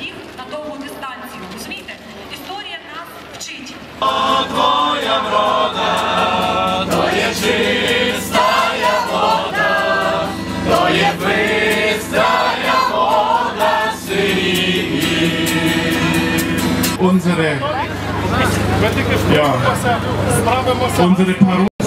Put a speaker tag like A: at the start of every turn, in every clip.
A: біг на довгу дистанцію. Розумієте? Історія нас вчить. О, твоя врода, то є чистая вода, то є
B: пристая вода сині. Unsere, ja, unsere Parole.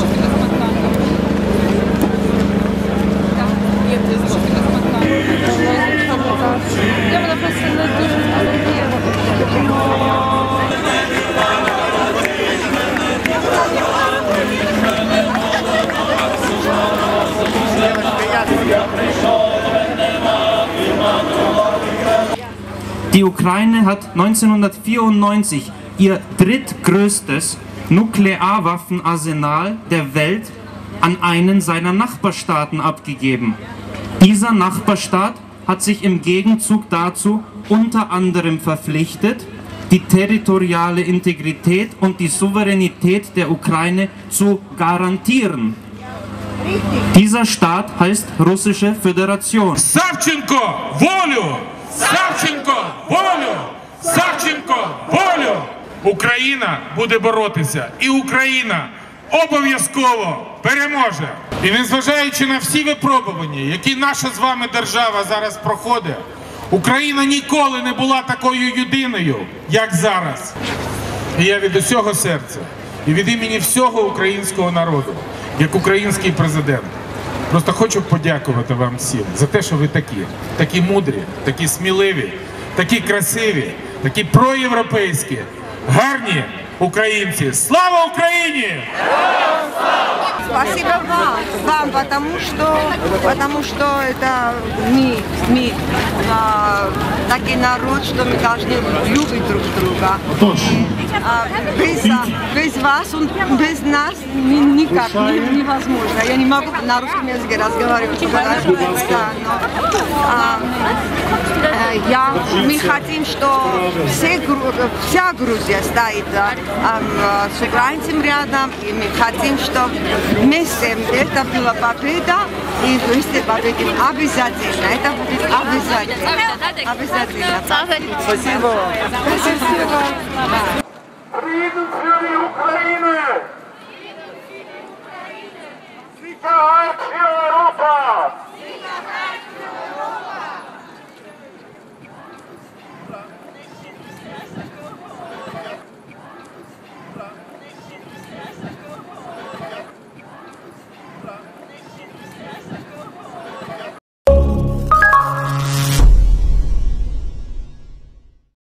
A: Die Ukraine hat 1994 ihr drittgrößtes Nuklearwaffenarsenal der Welt an einen seiner Nachbarstaaten abgegeben. Dieser Nachbarstaat hat sich im Gegenzug dazu unter anderem verpflichtet, die territoriale Integrität und die Souveränität der Ukraine zu garantieren. Dieser Staat heißt Russische Föderation.
B: Савченко, волю! Савченко, волю! Савченко, волю! Україна буде боротися, і Україна обов'язково переможе. І незважаючи на всі випробування, які наша з вами держава зараз проходить, Україна ніколи не була такою єдиною, як зараз. І я від усього серця і від імені всього українського народу, як український президент, просто хочу подякувати вам всім за те, що ви такі, такі мудрі, такі сміливі, такі красиві, такі проєвропейські, гарні українці. Слава Україні!
C: Спасибо вам, вам, потому что, потому что это мы, мы а, такой народ, что мы должны любить друг друга. А, Без, а, без вас, он, без нас ни- никак не- невозможно. Я не могу на русском языке разговаривать. потому что, да, но, а, э, я, мы хотим, что все, вся Грузия стоит а, а, с украинцем рядом, и мы хотим, что вместе это была победа, и вместе победим обязательно. Это будет обязательно. Обязательно. Спасибо. Спасибо. країну, цілі України!